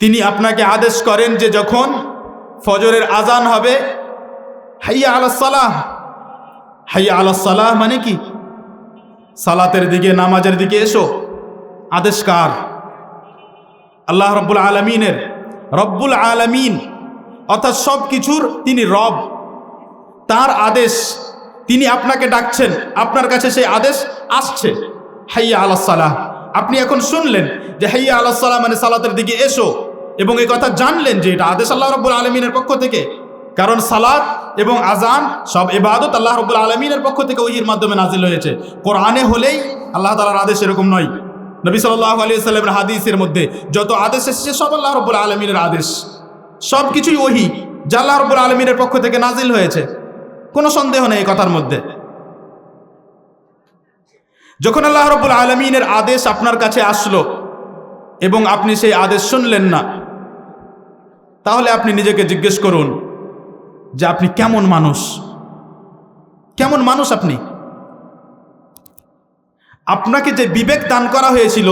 তিনি আপনাকে আদেশ করেন যে যখন ফজরের আজান হবে, হাইয়া আলাসালাহ হাইয়া আলাসালাহ মানে কি? সালাতের দিকে, নামাজের দিকে এসো। আদেশ কার? আল্লাহ রব্বুল আলমিনের। রব্বুল আলমিন। অর্থাৎ সব কিছুর তিনি রব। তার আদেশ তিনি আপনাকে ডাকছেন। আপনার কাছে সেই আদেশ আসছে। হাইয়া আল্লাহ সালাহ। আপনি এখন শুনলেন যে হাইয়া আল্লাহ সালাহ মানে সালাতের দিকে এসো। এবং এই কথা জানলেন যে এটা আদেশ আল্লাহ রব্বুল আলমিনের পক্ষ থেকে। কারণ সালাত এবং আজান সব এবাদত আল্লাহ রব্বুল আলমিনের পক্ষ থেকে ওহির মাধ্যমে নাজিল হয়েছে। কোরআনে হলেই আল্লাহ তালার আদেশ এরকম নয়। নবী সাল্লাহ আলী সাল্লামের হাদিসের মধ্যে যত আদেশ এসেছে, সব আল্লাহ রব্বুল আলমিনের আদেশ। সব কিছুই ওহি, যা আল্লাহ রব্বুল আলমিনের পক্ষ থেকে নাজিল হয়েছে। কোনো সন্দেহ নেই কথার মধ্যে। যখন আল্লাহ রব্বুল আলমিনের আদেশ আপনার কাছে আসলো এবং আপনি সেই আদেশ শুনলেন না তাহলে আপনি নিজেকে জিজ্ঞেস করুন যে আপনি কেমন মানুষ? কেমন মানুষ আপনি? আপনাকে যে বিবেক দান করা হয়েছিল,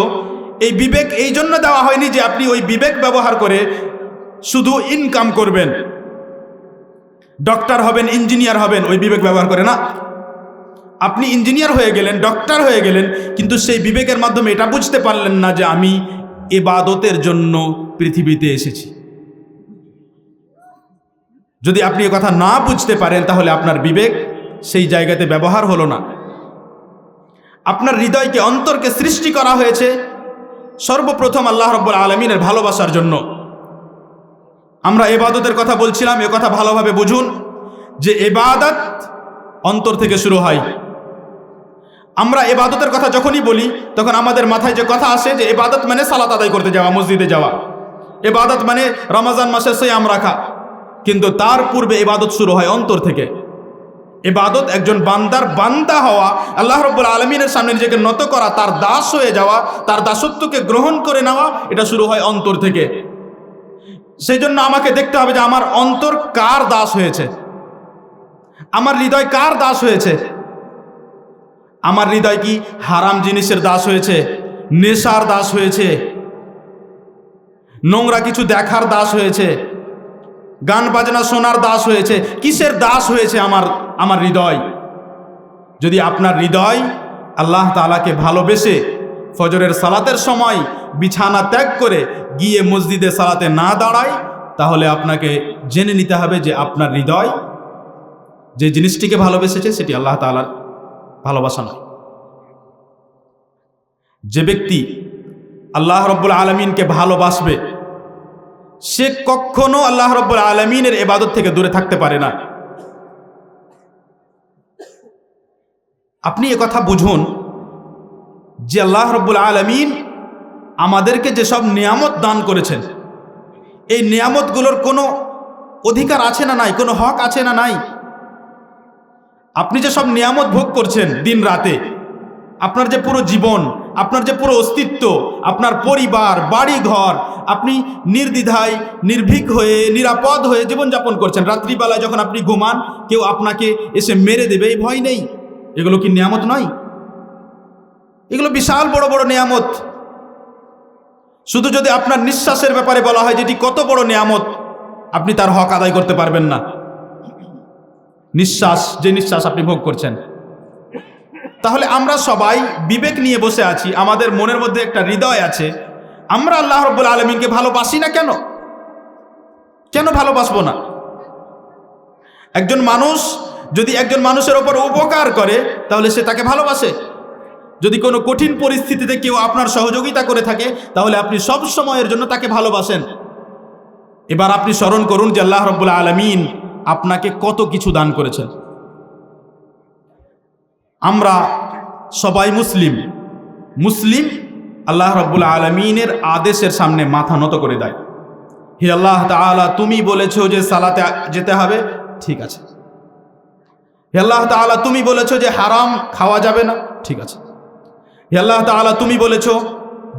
এই বিবেক এই জন্য দেওয়া হয়নি যে আপনি ওই বিবেক ব্যবহার করে শুধু ইনকাম করবেন। ডক্টর হবেন ইঞ্জিনিয়ার হবেন, ওই বিবেক ব্যবহার করে না। আপনি ইঞ্জিনিয়ার হয়ে গেলেন ডক্টর হয়ে গেলেন, কিন্তু সেই বিবেকের মাধ্যমে এটা বুঝতে পারলেন না যে আমি এবাদতের জন্য পৃথিবীতে এসেছি। যদি আপনি এ কথা না বুঝতে পারেন, তাহলে আপনার বিবেক সেই জায়গাতে ব্যবহার হলো না। আপনার হৃদয়কে অন্তরকে সৃষ্টি করা হয়েছে সর্বপ্রথম আল্লাহ রব্বুল আলমিনের ভালোবাসার জন্য। আমরা এবাদতের কথা বলছিলাম, এ কথা ভালোভাবে বুঝুন যে এবাদত অন্তর থেকে শুরু হয়। আমরা এবাদতের কথা যখনই বলি, তখন আমাদের মাথায় যে কথা আসে যে এবাদত মানে সালাত আদায় করতে যাওয়া, মসজিদে যাওয়া। এবাদত মানে রমাজান মাসে সৈয়াম রাখা। কিন্তু তার পূর্বে এবাদত শুরু হয় অন্তর থেকে। এবাদত একজন বান্দার বান্দা হওয়া, আল্লাহ রব্বুল আলমিনের সামনে নিজেকে নত করা, তার দাস হয়ে যাওয়া, তার দাসত্বকে গ্রহণ করে নেওয়া, এটা শুরু হয় অন্তর থেকে। সেই জন্য আমাকে দেখতে হবে যে আমার অন্তর কার দাস হয়েছে? আমার হৃদয় কার দাস হয়েছে? আমার হৃদয় কি হারাম জিনিসের দাস হয়েছে? নেশার দাস হয়েছে? নোংরা কিছু দেখার দাস হয়েছে? গান বাজনা শোনার দাস হয়েছে। কিসের দাস হয়েছে আমার আমার হৃদয়? যদি আপনার হৃদয় আল্লাহ তালাকে ভালোবেসে ফজরের সালাতের সময় বিছানা ত্যাগ করে গিয়ে মসজিদে সালাতে না দাঁড়ায়, তাহলে আপনাকে জেনে নিতে হবে যে আপনার হৃদয় যে জিনিসটিকে ভালোবেসেছে সেটি আল্লাহ তালার ভালোবাসা নয়। যে ব্যক্তি আল্লাহ রব্বুল আলমিনকে ভালোবাসবে সে কখনো আল্লাহ রব্বুল আলমিনের এবাদত থেকে দূরে থাকতে পারে না। আপনি কথা বুঝুন যে আল্লাহ রব্বুল আলমিন আমাদেরকে যেসব নিয়ামত দান করেছেন, এই নিয়ামতগুলোর কোনো অধিকার আছে না নাই, কোনো হক আছে না নাই? আপনি যে সব নিয়ামত ভোগ করছেন দিন রাতে আপনার যে পুরো জীবন, আপনার যে পুরো অস্তিত্ব, আপনার পরিবার বাড়ি ঘর আপনি নির্দ্বিধায়, নির্ভীক হয়ে, নিরাপদ হয়ে জীবনযাপন করছেন। রাত্রিবেলায় যখন আপনি ঘুমান, কেউ আপনাকে এসে মেরে দেবে, এই ভয় নেই। এগুলো কি নিয়ামত নয়? এগুলো বিশাল বড় বড় নিয়ামত। শুধু যদি আপনার নিঃশ্বাসের ব্যাপারে বলা হয় যেটি কত বড় নিয়ামত, আপনি তার হক আদায় করতে পারবেন না। নিঃশ্বাস, যে নিঃশ্বাস আপনি ভোগ করছেন। তাহলে আমরা সবাই বিবেক নিয়ে বসে আছি, আমাদের মনের মধ্যে একটা হৃদয় আছে। আমরা আল্লাহ রব্বুল আলমিনকে ভালোবাসি না কেন? কেন ভালোবাসবো না? একজন মানুষ যদি একজন মানুষের ওপর উপকার করে, তাহলে সে তাকে ভালোবাসে। যদি কোনো কঠিন পরিস্থিতিতে কেউ আপনার সহযোগিতা করে থাকে, তাহলে আপনি সব সময়ের জন্য তাকে ভালোবাসেন। এবার আপনি স্মরণ করুন যে আল্লাহ রব্বুল আলমিন আপনাকে কত কিছু দান করেছেন। আমরা সবাই মুসলিম। মুসলিম আল্লাহ রব্বুল আলমিনের আদেশের সামনে মাথা নত করে দেয়। হে আল্লাহ তালা তুমি বলেছ যে সালাতে যেতে হবে? ঠিক আছে। হে আল্লাহ তালা তুমি বলেছ যে হারাম খাওয়া যাবে না? ঠিক আছে। হে আল্লাহ তালা তুমি বলেছ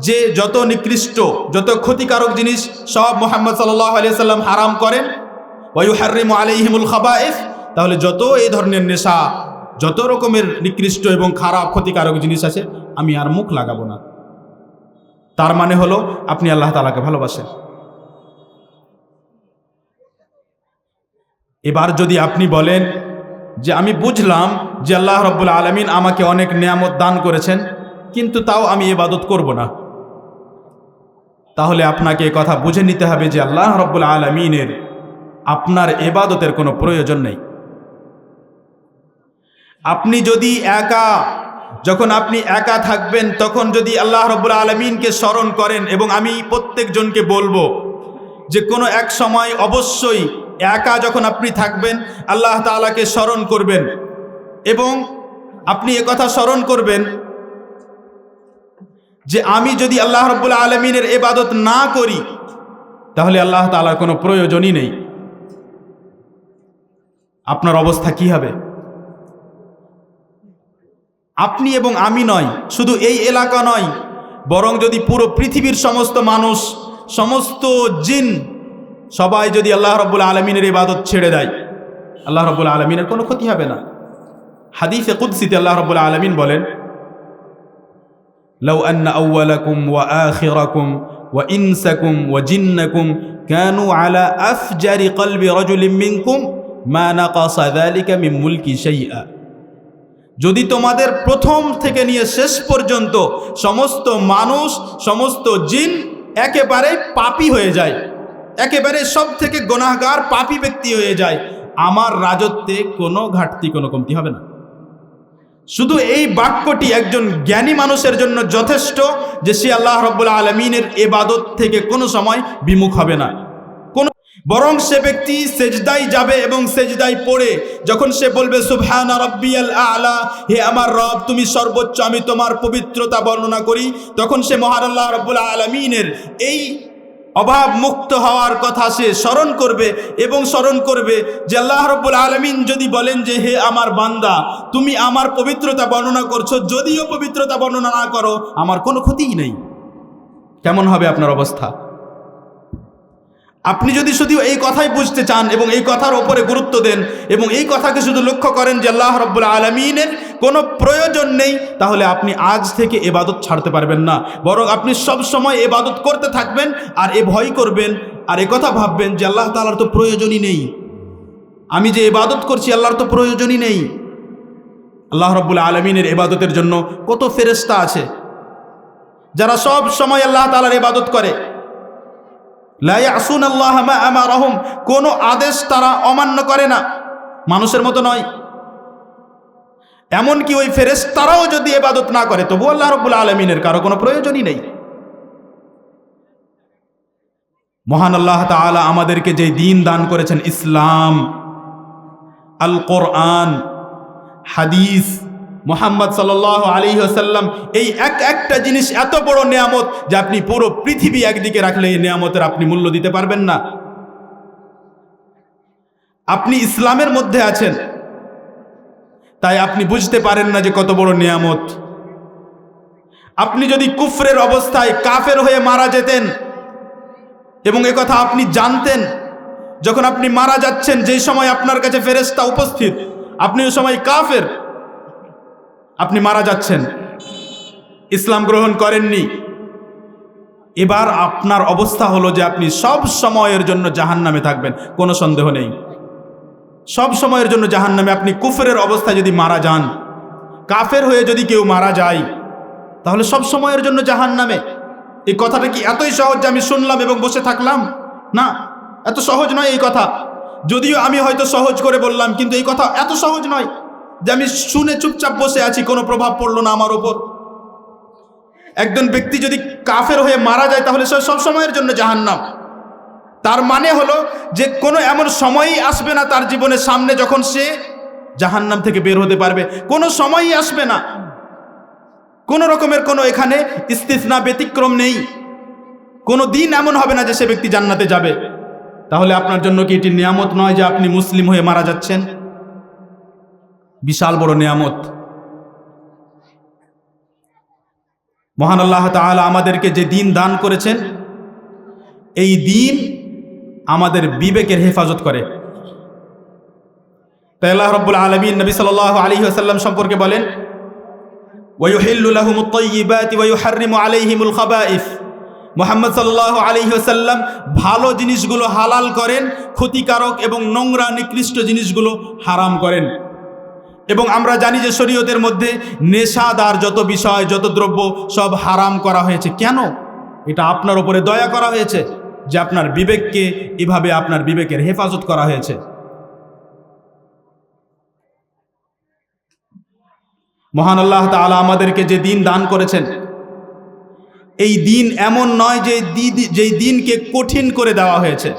যে যত নিকৃষ্ট, যত ক্ষতিকারক জিনিস সব মোহাম্মদ সাল্লাহ সাল্লাম হারাম করেন, ওয়ু হারিম আলিহিমুল খাবাইফ তাহলে যত এই ধরনের নেশা যত রকমের নিকৃষ্ট এবং খারাপ, ক্ষতিকারক জিনিস আছে, আমি আর মুখ লাগাবো না। তার মানে হলো, আপনি আল্লাহ তালাকে ভালোবাসেন। এবার যদি আপনি বলেন যে, আমি বুঝলাম যে আল্লাহ রব্বুল আলমিন আমাকে অনেক নিয়ামত দান করেছেন, কিন্তু তাও আমি এবাদত করব না। তাহলে আপনাকে কথা বুঝে নিতে হবে যে, আল্লাহ রব্বুল আলমিনের আপনার এবাদতের কোনো প্রয়োজন নেই। আপনি যদি একা, যখন আপনি একা থাকবেন, তখন যদি আল্লাহ রব্বুল আলমিনকে স্মরণ করেন এবং আমি প্রত্যেকজনকে বলব যে কোনো এক সময় অবশ্যই একা যখন আপনি থাকবেন, আল্লাহ তাআলাকে স্মরণ করবেন এবং আপনি কথা স্মরণ করবেন যে আমি যদি আল্লাহ রব্বুল আলমিনের এবাদত না করি, তাহলে আল্লাহ তাআলার কোনো প্রয়োজনই নেই। আপনার অবস্থা কি হবে? আপনি এবং আমি নয় শুধু এই এলাকা নয় বরং যদি পুরো পৃথিবীর সমস্ত মানুষ সমস্ত জিন সবাই যদি আল্লাহ রব্বুল আলমিনের ইবাদত ছেড়ে দেয় আল্লাহ রব্বুল আলমিনের কোনো ক্ষতি হবে না হাদিসে কুদ্সিতে আল্লাহ রব্বুল আলমিন বলেন لو أن أولكم وآخركم وإنسكم وجنكم كانوا على أفجر قلب رجل منكم ما نقص ذلك من ملك شيئا যদি তোমাদের প্রথম থেকে নিয়ে শেষ পর্যন্ত সমস্ত মানুষ, সমস্ত জিন একেবারে পাপি হয়ে যায়, একেবারে সব থেকে গোনাহগার পাপি ব্যক্তি হয়ে যায়, আমার রাজত্বে কোনো ঘাটতি, কোনো কমতি হবে না। শুধু এই বাক্যটি একজন জ্ঞানী মানুষের জন্য যথেষ্ট যে সে আল্লাহ রব্বুল আলমিনের এবাদত থেকে কোনো সময় বিমুখ হবে না। বরং সে ব্যক্তি সেজদাই যাবে এবং সেজদাই পড়ে। যখন সে বলবে, সুবহানা আলা, হে আমার রব, তুমি সর্বোচ্চ, আমি তোমার পবিত্রতা বর্ণনা করি। তখন সে মহান আল্লাহ রব্বুল আলমিনের এই অভাব মুক্ত হওয়ার কথা সে স্মরণ করবে এবং স্মরণ করবে যে আল্লাহ রব্বুল আলমিন যদি বলেন যে, হে আমার বান্দা, তুমি আমার পবিত্রতা বর্ণনা করছ, যদিও পবিত্রতা বর্ণনা না করো, আমার কোনো ক্ষতিই নেই। কেমন হবে আপনার অবস্থা? আপনি যদি শুধু এই কথাই বুঝতে চান এবং এই কথার ওপরে গুরুত্ব দেন এবং এই কথাকে শুধু লক্ষ্য করেন যে আল্লাহ রব্বুল আলমিনের কোনো প্রয়োজন নেই, তাহলে আপনি আজ থেকে এবাদত ছাড়তে পারবেন না। বরং আপনি সব সময় এবাদত করতে থাকবেন আর এ ভয় করবেন আর এ কথা ভাববেন যে আল্লাহ তালার তো প্রয়োজনই নেই। আমি যে এবাদত করছি আল্লাহর তো প্রয়োজনই নেই। আল্লাহ রব্বুল আলমিনের এবাদতের জন্য কত ফেরেস্তা আছে, যারা সব সময় আল্লাহ তালার এবাদত করে। লাইয়াসুন আল্লাহ আমারহম, কোনো আদেশ তারা অমান্য করে না। মানুষের মতো নয়। এমনকি ওই ফেরেস তারাও যদি এবাদত না করে তবু আল্লাহ রব্বুল আলমিনের কারও কোনো প্রয়োজনই নেই। মহান আল্লাহ তালা আমাদেরকে যে দিন দান করেছেন, ইসলাম আল কোরআন হাদিস মোহাম্মদ সাল আলী আসাল্লাম এই এক একটা জিনিস এত বড় নিয়ামত যে আপনি পুরো পৃথিবী একদিকে রাখলে এই নিয়ামতের আপনি মূল্য দিতে পারবেন না। আপনি ইসলামের মধ্যে আছেন, তাই আপনি বুঝতে পারেন না যে কত বড় নিয়ামত। আপনি যদি কুফরের অবস্থায় কাফের হয়ে মারা যেতেন এবং কথা আপনি জানতেন, যখন আপনি মারা যাচ্ছেন, যেই সময় আপনার কাছে ফেরেস্তা উপস্থিত, আপনি ওই সময় কাফের আপনি মারা যাচ্ছেন। ইসলাম গ্রহণ করেননি। এবার আপনার অবস্থা হলো যে আপনি সব সময়ের জন্য জাহান নামে থাকবেন, কোনো সন্দেহ নেই। সব সময়ের জন্য জাহান নামে আপনি কুফরের অবস্থায় যদি মারা যান, কাফের হয়ে যদি কেউ মারা যায়, তাহলে সব সময়ের জন্য জাহান নামে এই কথাটা কি এতই সহজ যে আমি শুনলাম এবং বসে থাকলাম? না, এত সহজ নয় এই কথা। যদিও আমি হয়তো সহজ করে বললাম, কিন্তু এই কথা এত সহজ নয়। যে আমি শুনে চুপচাপ বসে আছি, কোনো প্রভাব পড়ল না আমার ওপর। একজন ব্যক্তি যদি কাফের হয়ে মারা যায়, তাহলে সে সব সময়ের জন্য জাহান্নাম। তার মানে হলো যে কোনো এমন সময়ই আসবে না তার জীবনের সামনে যখন সে জাহান্নাম থেকে বের হতে পারবে। কোনো সময়ই আসবে না। কোনো রকমের কোনো এখানে ইস্তিসনা ব্যতিক্রম নেই। কোনো দিন এমন হবে না যে সে ব্যক্তি জান্নাতে যাবে। তাহলে আপনার জন্য কি এটি নিয়ামত নয় যে আপনি মুসলিম হয়ে মারা যাচ্ছেন? বিশাল বড় নিয়ামত। মহান আল্লাহ তাআলা আমাদেরকে যে দিন দান করেছেন, এই দিন আমাদের বিবেকের হেফাজত করে। তাই আল্লাহ রব্বুল আলমিন নবী সাল আলী আসাল্লাম সম্পর্কে বলেন মোহাম্মদ সাল্লাহ আলী সাল্লাম ভালো জিনিসগুলো হালাল করেন, ক্ষতিকারক এবং নোংরা নিকৃষ্ট জিনিসগুলো হারাম করেন। এবং আমরা জানি যে শরীয়তের মধ্যে নেশাদার যত বিষয়, যত দ্রব্য সব হারাম করা হয়েছে। কেন? এটা আপনার উপরে দয়া করা হয়েছে যে আপনার বিবেককে এভাবে আপনার বিবেকের হেফাজত করা হয়েছে। মহান আল্লাহ তাআলা আমাদেরকে যে দিন দান করেছেন, এই দিন এমন নয় যে যেই দিনকে কঠিন করে দেওয়া হয়েছে।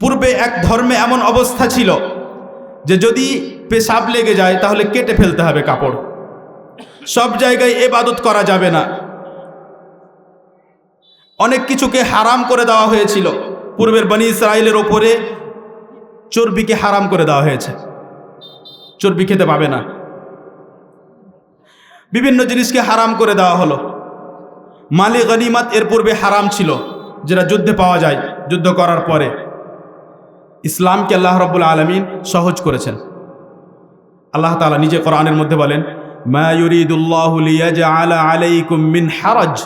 পূর্বে এক ধর্মে এমন অবস্থা ছিল যে যদি পেশাব লেগে যায়, তাহলে কেটে ফেলতে হবে কাপড়। সব জায়গায় এবাদত করা যাবে না। অনেক কিছুকে হারাম করে দেওয়া হয়েছিল। পূর্বের বনি ইসরায়েলের ওপরে চর্বিকে হারাম করে দেওয়া হয়েছে। চর্বি খেতে পাবে না। বিভিন্ন জিনিসকে হারাম করে দেওয়া হলো। মালে গনিমাত এর পূর্বে হারাম ছিল, যেটা যুদ্ধে পাওয়া যায়, যুদ্ধ করার পরে। ইসলামকে আল্লাহ রব্বুল আলমিন সহজ করেছেন। আল্লাহ তালা নিজে কোরআনের মধ্যে বলেন মিন হারাজ।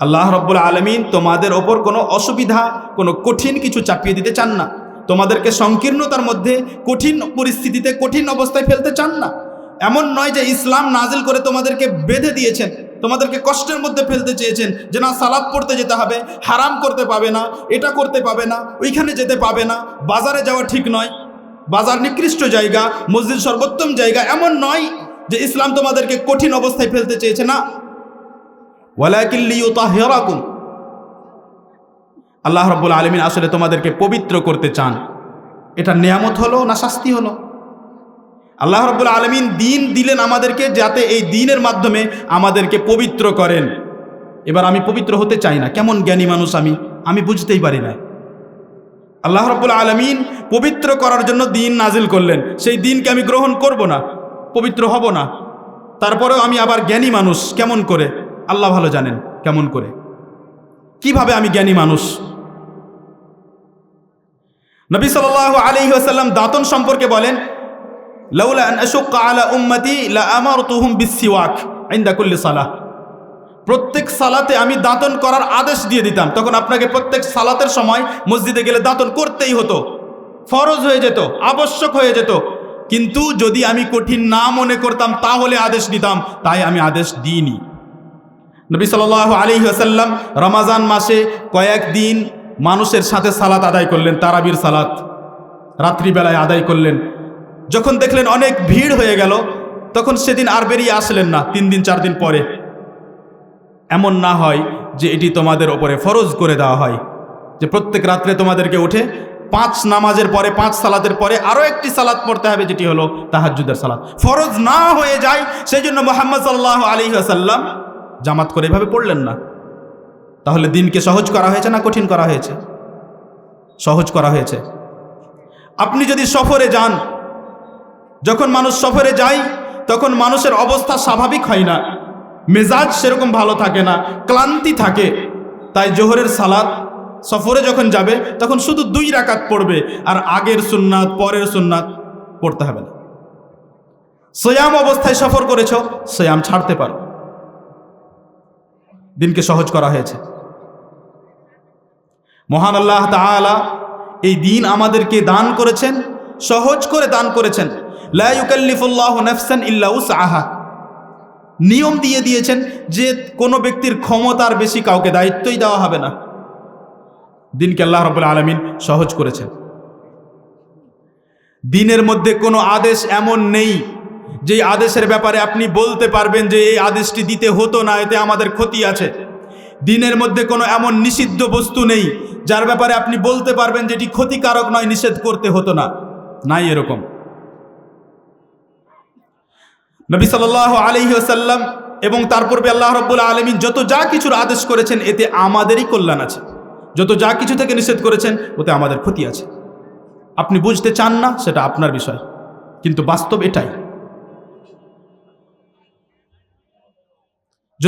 আল্লাহ রব্বুল আলমিন তোমাদের ওপর কোনো অসুবিধা, কোনো কঠিন কিছু চাপিয়ে দিতে চান না। তোমাদেরকে সংকীর্ণতার মধ্যে কঠিন পরিস্থিতিতে, কঠিন অবস্থায় ফেলতে চান না। এমন নয় যে ইসলাম নাজিল করে তোমাদেরকে বেঁধে দিয়েছেন, তোমাদেরকে কষ্টের মধ্যে ফেলতে চেয়েছেন যে না, সালাদ পড়তে যেতে হবে, হারাম করতে পাবে না, এটা করতে পাবে না, ওইখানে যেতে পাবে না, বাজারে যাওয়া ঠিক নয়। বাজার নিকৃষ্ট জায়গা, মসজিদ সর্বোত্তম জায়গা, এমন নয় যে ইসলাম তোমাদেরকে কঠিন অবস্থায় ফেলতে চেয়েছে, না। আল্লাহ রব্বুল আলমিন আসলে তোমাদেরকে পবিত্র করতে চান। এটা নিয়ামত হলো না শাস্তি হলো? আল্লাহ রব্বুল আলমিন দিন দিলেন আমাদেরকে যাতে এই দিনের মাধ্যমে আমাদেরকে পবিত্র করেন। এবার আমি পবিত্র হতে চাই না। কেমন জ্ঞানী মানুষ আমি? আমি বুঝতেই পারি না। আল্লাহ রব্বুল আলমিন পবিত্র করার জন্য দিন নাজিল করলেন। সেই দিনকে আমি গ্রহণ করব না, পবিত্র হব না। তারপরেও আমি আবার জ্ঞানী মানুষ, কেমন করে? আল্লাহ ভালো জানেন, কেমন করে। কীভাবে আমি জ্ঞানী মানুষ? নবী সাল আলী আসাল্লাম দাঁতন সম্পর্কে বলেন লাউলা আন আশুক্কা আলা উম্মতি লা আমারতুহুম বিসসিওয়াক ইনদা কুল্লি সালাহ। প্রত্যেক সালাতে আমি দাঁতন করার আদেশ দিয়ে দিতাম। তখন আপনাকে প্রত্যেক সালাতের সময় মসজিদে গেলে দাঁতন করতেই হতো। ফরজ হয়ে যেত, আবশ্যক হয়ে যেত। কিন্তু যদি আমি কঠিন না মনে করতাম, তাহলে আদেশ দিতাম। তাই আমি আদেশ দিইনি। নবী সাল আলী আসাল্লাম রমাজান মাসে কয়েকদিন মানুষের সাথে সালাত আদায় করলেন, তারাবির সালাত। রাত্রিবেলায় আদায় করলেন। যখন দেখলেন অনেক ভিড় হয়ে গেল, তখন সেদিন আর বেরিয়ে আসলেন না তিন দিন, চার দিন পরে। এমন না হয় যে এটি তোমাদের ওপরে ফরজ করে দেওয়া হয়, যে প্রত্যেক রাত্রে তোমাদেরকে উঠে পাঁচ নামাজের পরে, পাঁচ সালাতের পরে আরও একটি সালাত পড়তে হবে, যেটি হলো তাহাজুদের সালাত। ফরজ না হয়ে যায় সেই জন্য মোহাম্মদ সাল্লাহ আলী আসাল্লাম জামাত করে এভাবে পড়লেন না। তাহলে দিনকে সহজ করা হয়েছে না কঠিন করা হয়েছে? সহজ করা হয়েছে। আপনি যদি সফরে যান যখন মানুষ সফরে যায়, তখন মানুষের অবস্থা স্বাভাবিক হয় না। মেজাজ সেরকম ভালো থাকে না, ক্লান্তি থাকে। তাই জোহরের সালাদ সফরে যখন যাবে, তখন শুধু দুই রাকাত পড়বে আর আগের সুন্নাত, পরের সুন্নাত পড়তে হবে না। সয়াম অবস্থায় সফর করেছ, সয়াম ছাড়তে পারো। দিনকে সহজ করা হয়েছে। মহান আল্লাহ তাআলা এই দিন আমাদেরকে দান করেছেন, সহজ করে দান করেছেন। লা ইউকাল্লিফুল্লাহু নাফসান ইল্লা উসআহা। নিয়ম দিয়ে দিয়েছেন যে কোনো ব্যক্তির ক্ষমতার বেশি কাউকে দায়িত্বই দেওয়া হবে না। দিনকে আল্লাহ রবুল আলমিন সহজ করেছেন। দিনের মধ্যে কোনো আদেশ এমন নেই যে আদেশের ব্যাপারে আপনি বলতে পারবেন যে এই আদেশটি দিতে হতো না, এতে আমাদের ক্ষতি আছে। দিনের মধ্যে কোনো এমন নিষিদ্ধ বস্তু নেই, যার ব্যাপারে আপনি বলতে পারবেন যেটি ক্ষতিকারক নয়, নিষেধ করতে হতো না। নাই এরকম। নবী সাল আলহি আসাল্লাম এবং তার পূর্বে আল্লাহ রব্বুল আলমিন যত যা কিছুর আদেশ করেছেন, এতে আমাদেরই কল্যাণ আছে। যত যা কিছু থেকে নিষেধ করেছেন, ওতে আমাদের ক্ষতি আছে। আপনি বুঝতে চান না, সেটা আপনার বিষয়। কিন্তু বাস্তব এটাই।